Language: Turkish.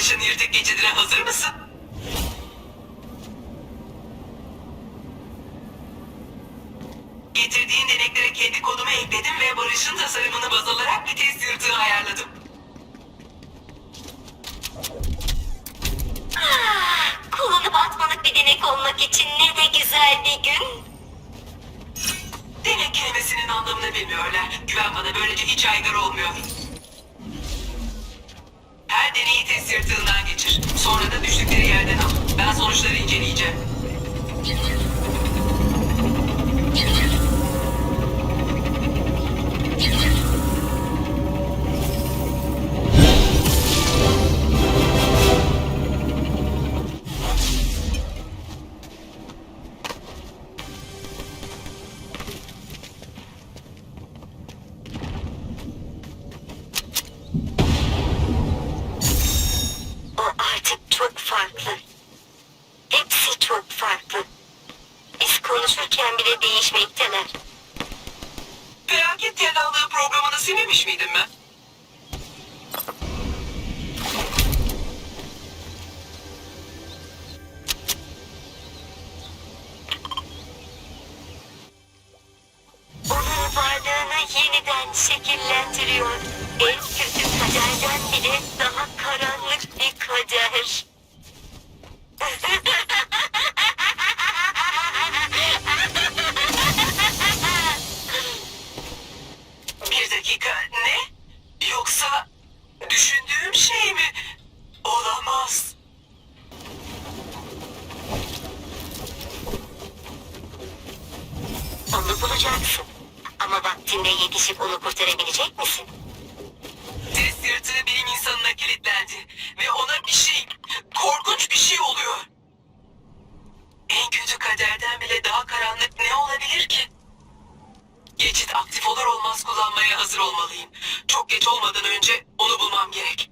Barış'ın yırtık geçidine hazır mısın? Getirdiğin deneklere kendi kodumu ekledim ve Barış'ın tasarımını baz alarak bir test yırtığı ayarladım. Kullanıp atmalık bir denek olmak için ne de güzel bir gün. Denek kelimesinin anlamını bilmiyorlar. Güven bana böylece hiç aygır olmuyor. Test yırtığından geçir. Sonra da düştükleri yerden al. Ben sonuçları inceleyeceğim. Farklı. Hepsi çok farklı. Biz konuşurken bile değişmekteler. Felaket tedalığı programını silmemiş miydim ben? Onun varlığını yeniden şekillendiriyor. En kötü kaderden bile daha karanlık bir kader. Dakika ne? Yoksa düşündüğüm şey mi? Olamaz. Onu bulacaksın. Ama vaktinde yetişip onu kurtarabilecek misin? Test yırtığı bilim insanına kilitlendi. Ve ona bir şey, korkunç bir şey oluyor. En kötü kaderden bile daha karanlık ne olabilir ki? Olur olmaz kullanmaya hazır olmalıyım. Çok geç olmadan önce onu bulmam gerek.